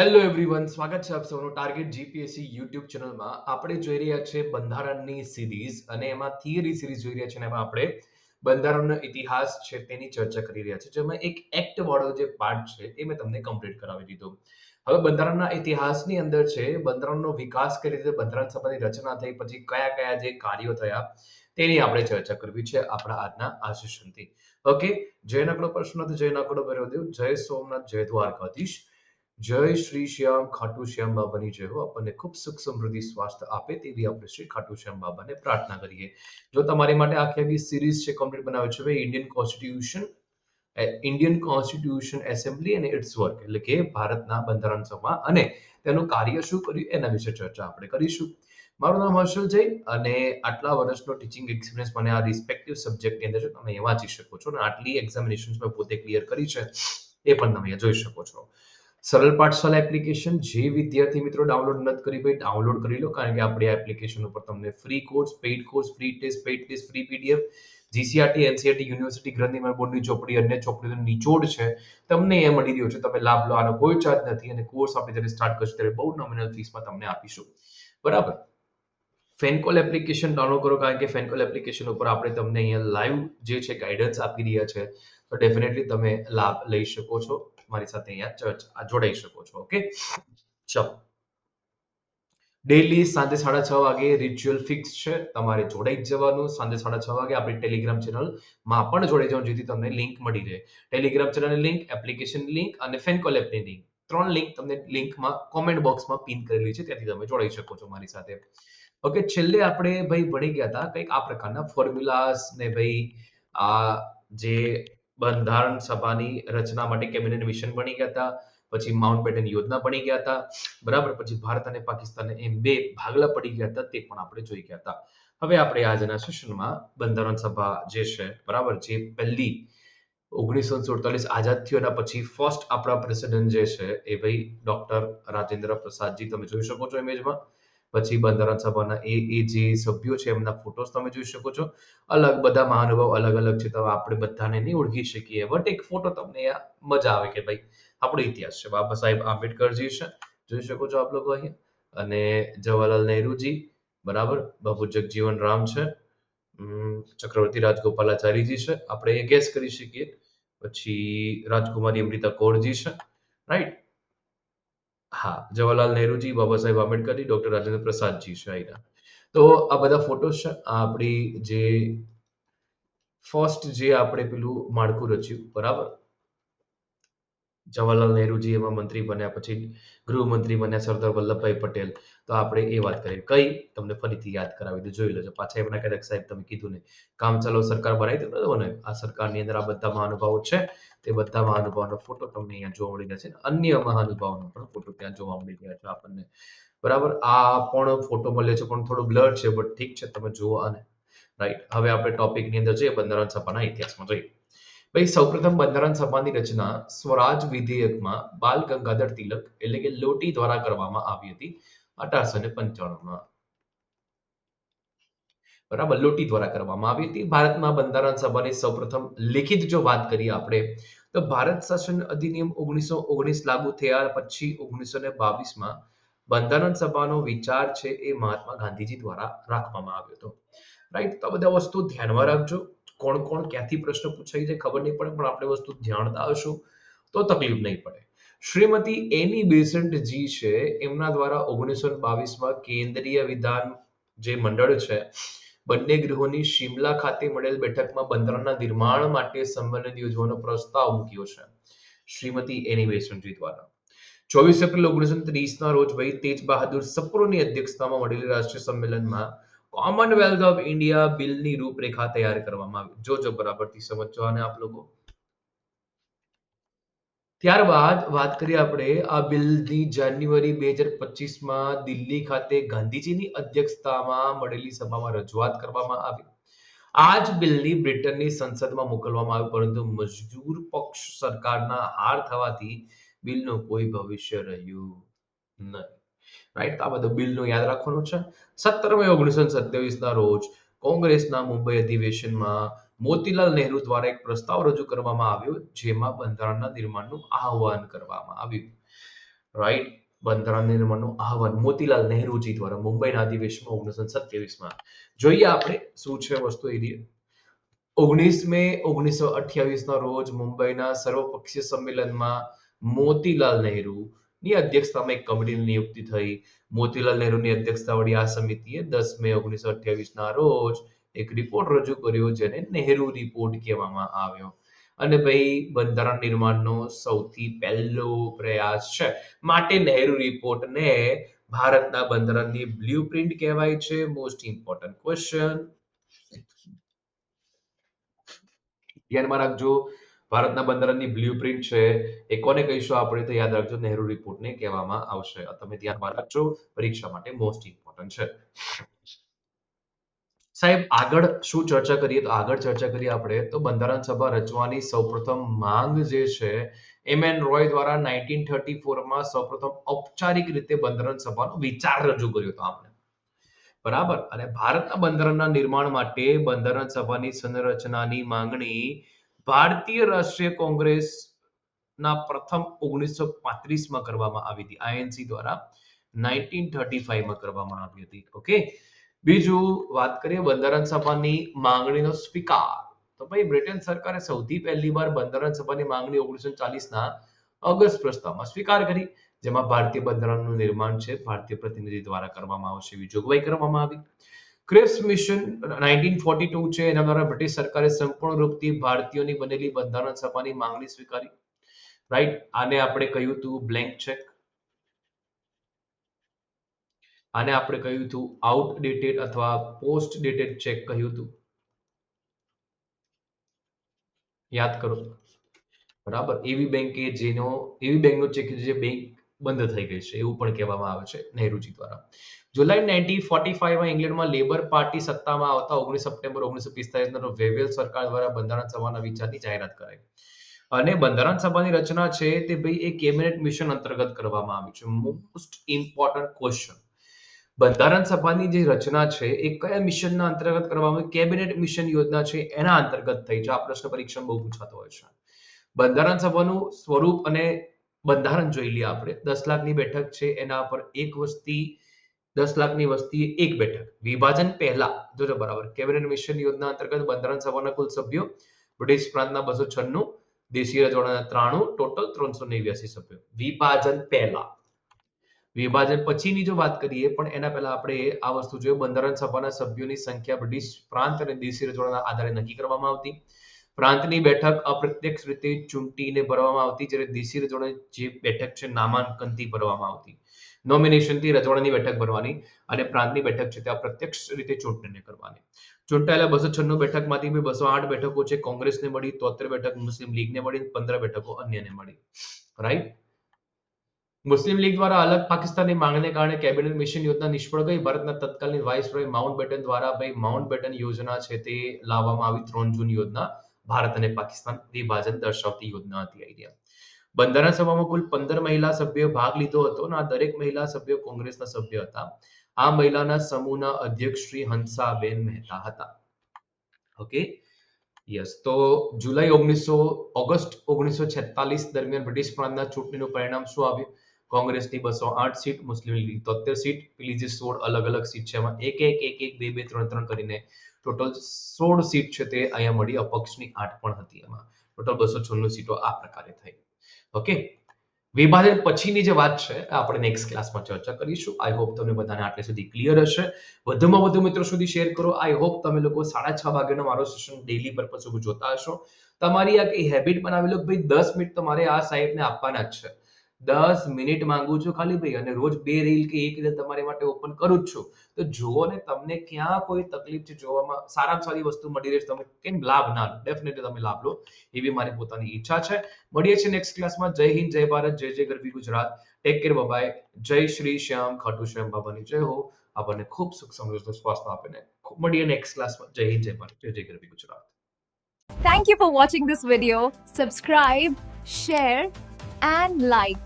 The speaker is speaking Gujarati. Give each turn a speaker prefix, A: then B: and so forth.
A: હેલો એવરીવન સ્વાગત છે આપ સૌનું ટાર્ગેટ જીપીએસસી યુટ્યુબ ચેનલમાં. આપણે જોઈ રહ્યા છે બંધારણની સિરીઝ અને એમાં થિયરી સિરીઝ જોઈ રહ્યા છે અને એમાં આપણે બંધારણનો ઇતિહાસ છે તેની ચર્ચા કરી રહ્યા છે. જેમાં એક એક્ટ વાળો જે પાર્ટ છે એ મેં તમને કમ્પ્લીટ કરાવી દીધો. હવે બંધારણના ઇતિહાસની અંદર છે, બંધારણનો વિકાસ કઈ રીતે બંધારણ સભાની રચના થઈ, પછી કયા કયા જે કાર્યો થયા, તેની આપણે ચર્ચા કરવી છે આપણા આજના આ સેશનથી ઓકે જય નકડો પ્રશ્ન, જય નકડો ભર્યો જય સોમનાથ, જય દ્વારકાધીશ. જય શ્રી શ્યામ ખાટુ શ્યામ બાબાની જય હો આપણને ખૂબ સુખ સમૃદ્ધિ સ્વાસ્થ્ય આપે તેવી આપણે શ્રી ખાટુ શ્યામ બાબાને પ્રાર્થના કરીએ. જો તમારી માટે આખી આખી સિરીઝ છે કમ્પ્લીટ બનાવે છે Indian constitution Indian constitution assembly અને ઇટ્સ વર્ક એટલે કે ભારતના બંધારણ સભા અને તેનું કાર્ય શું કર્યું એના વિશે ચર્ચા આપણે કરીશું. મારું નામ હર્ષલ જૈન અને આટલા વર્ષનો ટીચિંગ એક્સપિરિયન્સ મને આ રિસ્પેક્ટિવ સબ્જેક્ટની અંદર છે, તમે વાંચી શકો છો અને આટલી એક્ઝામિનેશન મેં પોતે ક્લિયર કરી છે, એ પણ તમે જોઈ શકો છો. સરળ પાઠશાળા એપ્લિકેશન જે વિદ્યાર્થી મિત્રો ડાઉનલોડ નથી કરી ભાઈ ડાઉનલોડ કરી લો, કારણ કે આપણી આ એપ્લિકેશન ઉપર તમને free course paid course free test paid test free PDF GCERT NCERT university ગ્રંથિમાન બોર્ડની ચોપડી, અન્ય ચોપડીનો નિચોડ છે, તમને એ મળી રહ્યો છે, તમે લાભ લો, આનો કોઈ ચાર્જ નથી, અને કોર્સ આપણે જ્યારે સ્ટાર્ટ કરશું ત્યારે બહુ નોમિનલ ફીસમાં તમને આપીશું. બરાબર? ફેનકોલ એપ્લિકેશન ડાઉનલોડ કરો, કારણ કે ફેનકોલ એપ્લિકેશન ઉપર આપણે તમને અહીંયા લાઈવ જે છે ગાઈડન્સ આપી રહ્યા છે, તો ડેફિનેટલી તમે લાભ લઈ શકો છો. મારી સાથે અહીંયા જોડાઈ શકો છો, ઓકે? ચલો. ડેલી સાંજે સાડા છ વાગે રિચ્યુઅલ ફિક્સ છે, તમારે જોડાઈ જવાનું. સાંજે સાડા છ વાગે આપણી ટેલિગ્રામ ચેનલમાં પણ જોડાઈ જવાનું, જેથી તમને લિંક મળી રહે. ટેલિગ્રામ ચેનલની લિંક એપ્લિકેશન લિંક અને ફેનકોલ એપની લિંક ત્રણ લિંક તમને લિંકમાં કોમેન્ટ બોક્સમાં પિન કરેલી છે, ત્યાંથી તમે જોડાઈ શકો છો મારી સાથે. ઓકે, છેલ્લે આપણે ભાઈ ભણી ગયા હતા કંઈક આ પ્રકારના ફોર્મ્યુલાસ ને ભાઈ, આ જે બંધારણ સભાની રચના માટે કેબિનેટ મિશન બની ગયા હતા, પછી માઉન્ટ બેટન યોજના બની ગયા હતા, બરાબર? પછી ભારત અને પાકિસ્તાન એમ બે ભાગલા પડી ગયા હતા, તે પણ આપણે જોઈ ગયા હતા. હવે આપણે આજના સેશનમાં બંધારણ સભા જે છે, બરાબર? જે પહેલી ઓગણીસો સુડતાલીસ આઝાદ થયો એના પછી ફર્સ્ટ આપણા પ્રેસિડેન્ટ જે છે એ ભાઈ ડોક્ટર રાજેન્દ્ર પ્રસાદજી, તમે જોઈ શકો છો ઇમેજમાં પછી બંધારણ સભાના એ એ જે સભ્યો છે એમના ફોટોસ તમે જોઈ શકો છો. અલગ બધા મહાનુભાવ અલગ અલગ છે, તો આપણે બધાને નહીં ઓળખી શકીએ. બટ એક ફોટો તમને મજા આવે કે ભાઈ, આપણો ઇતિહાસ છે. બાબા સાહેબ આંબેડકરજી છે, જોઈ શકો છો આપ લોકો અહીંયા. અને જવાહરલાલ નહેરુજી બરાબર? બાબુ જગજીવન રામ છે. ચક્રવર્તી રાજગોપાલાચારીજી છે. આપણે એ ગેસ કરી શકીએ. પછી રાજકુમારી અમૃતા કૌરજી છે. રાઈટ હા, જવાહરલાલ નહેરુજી બાબા સાહેબ આંબેડકરજી, ડોક્ટર રાજેન્દ્ર પ્રસાદજી શાહીના તો આ બધા ફોટોસ છે આપણી જે ફર્સ્ટ જે આપણે પેલું માળખું રચ્યું, બરાબર? જવાહરલાલ નહેરુજી એમાં મંત્રી બન્યા પછી ગૃહમંત્રી બન્યા સરદાર વલ્લભભાઈ પટેલ. તો આપણે એ વાત કરીએ કઈ? તમને ફરીથી યાદ કરાવી દે. જોઈ લેજો. પાછા એમના કદાચ સાહેબ, તમે કીધું ને. કામ ચાલો, સરકાર બનાવી દીધું ને આ સરકારની અંદર આ બધા મહાનુભાવો છે. તે બધા મહાનુભાવનો ફોટો તમને અહીંયા જોવા મળી રહ્યા છે. અન્ય મહાનુભાવનો પણ ફોટો ત્યાં જોવા મળી રહ્યા છે આપણને. બરાબર? આ પણ ફોટો મળ્યો છે, પણ થોડો બ્લર છે, બટ ઠીક છે, તમે જુઓ આને રાઈટ. હવે આપણે ટોપિકની અંદર જઈએ, બંધારણ સભાના ઇતિહાસમાં જોઈએ. ભાઈ, સૌપ્રથમ બંધારણ સભાની રચના સ્વરાજ વિધેયકમાં બાલ ગંગાધર તિલક એટલે કે લોટી દ્વારા કરવામાં આવી હતી અઢારસો ને પંચાણુંમાં. બરાબર, લોટી દ્વારા કરવામાં આવી હતી. ભારતમાં બંધારણ સભાની સૌપ્રથમ લિખિત જો વાત કરીએ આપણે, તો ભારત શાસન અધિનિયમ ઓગણીસો ઓગણીસ લાગુ થયા પછી ઓગણીસો ને બાવીસમાં બંધારણ સભાનો વિચાર છે એ મહાત્મા ગાંધીજી દ્વારા રાખવામાં આવ્યો હતો. રાઈટ તો આ બધા વસ્તુ ધ્યાનમાં રાખજો. કોણ કોણ ક્યાંથી પ્રશ્ન પૂછાઈ જાય ખબર નહીં પડે, પણ આપણે વસ્તુ જાણતા હશું તો તકલીફ નહીં પડે. શ્રીમતી એની બેસન્ટજી છે, એમના દ્વારા ઓગણીસો બાવીસમાં કેન્દ્રીય વિધાન જે મંડળ છે, બંને ગૃહોની શિમલા ખાતે મળેલ બેઠકમાં બંદરના નિર્માણ માટે સંમેલન યોજવાનો પ્રસ્તાવ મૂક્યો છે. શ્રીમતી એની બેસન્ટજી દ્વારા. ચોવીસ એપ્રિલ ઓગણીસો ત્રીસના રોજ ભાઈ તેજ બહાદુર સપ્રોની અધ્યક્ષતામાં મળેલી રાષ્ટ્રીય સંમેલનમાં કોમનવેલ્થ ઓફ ઇન્ડિયા બિલની રૂપરેખા તૈયાર કરવામાં આવી. જોજો બરાબરથી સમજો અને આપ લોકો. ત્યારબાદ વાત કરીએ આપણે આ બિલની જાન્યુઆરી બે હજાર પચીસમાં દિલ્હી ખાતે ગાંધીજીની અધ્યક્ષતામાં મળેલી સભામાં રજૂઆત કરવામાં આવી. આ જ બિલની બ્રિટનની સંસદમાં મોકલવામાં આવ્યું, પરંતુ મજદૂર પક્ષ સરકારના હાર થવાથી બિલનું કોઈ ભવિષ્ય રહ્યું નહીં. રાઈટ આ બધું બિલનું યાદ રાખવાનું છે. સત્તર ઓગણીસો સત્યાવીસના રોજ કોંગ્રેસના મુંબઈ અધિવેશનમાં મોતીલાલ નહેરુ દ્વારા એક પ્રસ્તાવ રજૂ કરવામાં આવ્યો, જેમાં બંધારણના નિર્માણનું આહ્વાન કરવામાં આવ્યું. રાઈટ બંધારણ નિર્માણનું આહવાન મોતીલાલ નહેરુજી દ્વારા મુંબઈના અધિવેશનમાં ઓગણીસો સત્યાવીસમાં. જોઈએ આપણે શું છે વસ્તુ એ ઓગણીસ મે ઓગણીસો અઠ્યાવીસના રોજ મુંબઈના સર્વપક્ષીય સંમેલનમાં મોતીલાલ નહેરુ ની અધ્યક્ષતામાં એક કમિટીની નિયુક્તિ થઈ. મોતીલાલ નહેરુની અધ્યક્ષતાવાળી આ સમિતિએ દસ મે ઓગણીસો ના રોજ એક રિપોર્ટ રજૂ કર્યો જેને નહેરુ રિપોર્ટ કહેવામાં આવ્યો. અને ભાઈ, બંધારણ નિર્માણનો સૌથી પહેલો પ્રયાસ છે. માટે નહેરુ રિપોર્ટને ભારતના બંધારણની બ્લુ પ્રિન્ટ કહેવાય છે. મોસ્ટ ઇમ્પોર્ટન્ટ ક્વેશ્ચન ધ્યાનમાં રાખજો. ભારતના બંધારણની બ્લુપ્રિન્ટ છે, એ કોને કહીશું આપણે તો યાદ રાખજો, નહેરુ રિપોર્ટને કહેવામાં આવશે. તમે ધ્યાનમાં રાખજો, પરીક્ષા માટે મોસ્ટ ઇમ્પોર્ટન્ટ છે. સાહેબ, આગળ શું ચર્ચા કરીએ? તો આગળ ચર્ચા કરીએ આપણે, તો બંધારણ સભા રચવાની સૌપ્રથમ માંગ જે છે, એમ એન રોય દ્વારા નાઇન્ટીન થર્ટી ફોરમાં સૌપ્રથમ ઔપચારિક રીતે બંધારણ સભાનો વિચાર રજૂ કર્યો હતો આપણે બરાબર? અને ભારતના બંધારણના નિર્માણ માટે બંધારણ સભાની સંરચનાની માંગણી ભારતીય રાષ્ટ્રીય કોંગ્રેસ ના પ્રથમ ઓગણીસો પાંત્રીસમાં કરવામાં આવી હતી. આઈએનસી દ્વારા નાઇન્ટીન થર્ટી ફાઈવમાં કરવામાં આવી હતી. ઓકે? બીજું વાત કરીએ બંધારણ સભાની માંગણીનો સ્વીકાર. તો ભાઈ, બ્રિટન સરકારે સૌથી પહેલી વાર બંધારણ સભાની માંગણી ઓગણીસો ચાલીસના ઓગસ્ટ પ્રસ્તાવમાં સ્વીકાર કરી, જેમાં ભારતીય બંધારણનું નિર્માણ છે. ભારતીય પ્રતિનિધિ દ્વારા કરવામાં આવશે એવી જોગવાઈ કરવામાં આવી. Cripps mission nineteen forty two છે. એના દ્વારા બ્રિટિશ સરકારે સંપૂર્ણ રૂપથી ભારતીયોની બનેલી બંધારણ સભાની માંગણી સ્વીકારી. રાઈટ આને આપણે કહ્યું હતું બ્લેન્ક ચેક આને આપણે કહ્યું હતું આઉટડેટેડ અથવા પોસ્ટ ડેટેડ ચેક કહ્યું હતું. યાદ કરો. બરાબર? એવી બેંક જેનો, એવી બેંકનો ચેક જે બેંક બંધ થઈ ગઈ છે, એવું પણ કહેવામાં આવે છે નહેરુજી દ્વારા. જુલાઈ નાઇન્ટીન ફોર્ટી ફાઈવમાં ઇંગ્લેન્ડમાં લેબર પાર્ટી સત્તામાં આવતા ઓગણીસ સપ્ટેમ્બર ઓગણીસો પિસ્તાલીસ વેવેલ સરકાર દ્વારા બંધારણ સભાના વિચારની જાહેરાત કરાઈ. અને બંધારણ સભાની રચના છે તે ભાઈ એ કેબિનેટ મિશન અંતર્ગત કરવામાં આવી છે. મોસ્ટ ઇમ્પોર્ટન્ટ ક્વેશ્ચન બંધારણ સભાની જે રચના છે એ કયા મિશનના અંતર્ગત કરવામાં આવી? કેબિનેટ મિશન યોજના છે એના અંતર્ગત થઈ છે. આ પ્રશ્ન પરીક્ષા બહુ પૂછાતો હોય છે. બંધારણ સભાનું સ્વરૂપ અને બંધારણ જોઈ લઈએ આપણે. દસ લાખની બેઠક છે, એના પર એક વસ્તી, દસ લાખની વસ્તી એક બેઠક. વિભાજન પહેલા. જોજો બરાબર. કેબિનેટ મિશન યોજના અંતર્ગત બંધારણ સભાના કુલ સભ્યો, બ્રિટિશ પ્રાંતના બસો છન્નું, દેશીય રજવાડાના ત્રાણું, ટોટલ ત્રણસો નેવ્યાસી સભ્યો. વિભાજન પહેલા. વિભાજન પછીની જો વાત કરીએ, પણ એના પહેલા આપણે આ વસ્તુ જોઈએ બંધારણ સભાના સભ્યોની સંખ્યા બ્રિટિશ પ્રાંત અને દેશી રજવાડાના આધારે નક્કી કરવામાં આવતી. પ્રાંતની બેઠક અપ્રત્યક્ષ રીતે ચૂંટીને ભરવામાં આવતી, જ્યારે દેશી રજવાડા જે બેઠક છે નામાંકનથી ભરવામાં આવતી. નોમિનેશનથી રજવાડાની બેઠક ભરવાની અને પ્રાંતની બેઠક છે તે અપ્રત્યક્ષ રીતે ચૂંટણીને કરવાની. ચૂંટાયેલા બસો છન્નું બેઠકમાંથી બી બસો આઠ બેઠકો છે કોંગ્રેસને મળી, તોતેર બેઠક મુસ્લિમ લીગને મળી, પંદર બેઠકો અન્યને મળી. રાઈટ મુસ્લિમ લીગ દ્વારા અલગ પાકિસ્તાનની માંગને કારણે કેબિનેટ મિશન યોજના નિષ્ફળ ગઈ. ભારતના તત્કાલીન વાઇસરોય માઉન્ટ બેટન દ્વારા, ભાઈ, માઉન્ટ બેટન યોજના છે તે લાવવામાં આવી ત્રણ જૂન યોજના. ભારત અને પાકિસ્તાન વિભાજન દર્શાવતી યોજના હતી આઈડિયા બંધારણ સભામાં કુલ પંદર મહિલા સભ્યો ભાગ લીધો હતો અને આ દરેક મહિલા સભ્યો કોંગ્રેસના સભ્ય હતા. આ મહિલાના સમૂહના અધ્યક્ષ શ્રી હંસાબેન મહેતા હતા. ઓકે યસ તો જુલાઈ ઓગણીસો, ઓગસ્ટ ઓગણીસો છેતાલીસ દરમિયાન બ્રિટિશ પ્રાંતના ચૂંટણીનું પરિણામ શું આવ્યું? કોંગ્રેસની બસો આઠ સીટ મુસ્લિમ લીગ તોતેર સીટ પેલી સોળ અલગ અલગ સીટ છે. એમાં એક એક એક એક, બે બે, ત્રણ ત્રણ કરીને ટોટલ સોળ સીટ છે તે અહીંયા મળી, અપક્ષની આઠ પણ હતી એમાં. ટોટલ બસો છન્નું સીટો આ પ્રકારે થઈ. ઓકે વિભાજન પછીની જે વાત છે આપણે નેક્સ્ટ ક્લાસમાં ચર્ચા કરીશું. આઈ હોપ તમને બધાને આટલે સુધી ક્લિયર હશે. વધુમાં વધુ મિત્રો સુધી શેર કરો. આઈ હોપ તમે લોકો સાડા છ વાગ્યાનો મારો સેશન ડેલી પર્પઝ ઉપર જોતા હશો. તમારી આ હેબિટ બનાવી કે ભાઈ દસ મિનિટ તમારે આ સાહેબને આપવાના જ છે. દસ મિનિટ માંગુ છું ખાલી ભાઈ અને રોજ બે રીલ કે એક રીલ તમારી માટે ઓપન કરું જ છું. તો જુઓ ને તમને ક્યાં કોઈ તકલીફ છે જોવામાં સારામાં સારી વસ્તુ મળી રહે છે તમે કેમ લાભ ના ડેફિનેટલી તમે લાભ લો એવી મારી પોતાની ઈચ્છા છે. મળીએ છીએ નેક્સ્ટ ક્લાસમાં જય હિન્દ જય ભારત જય જય ગરવી ગુજરાત. ટેક કેર બાય જય શ્રી શ્યામ ખાટુ શ્યામ બાબાની જય હો. આપણને ખૂબ સુખ સમૃદ્ધ સ્વાસ્થ્ય આપીને મળીએ નેક્સ્ટ ક્લાસમાં જય હિન્દ જય ભારત જય જય ગરવી Gujarat.
B: Thank you for watching this video. Subscribe, share, and like.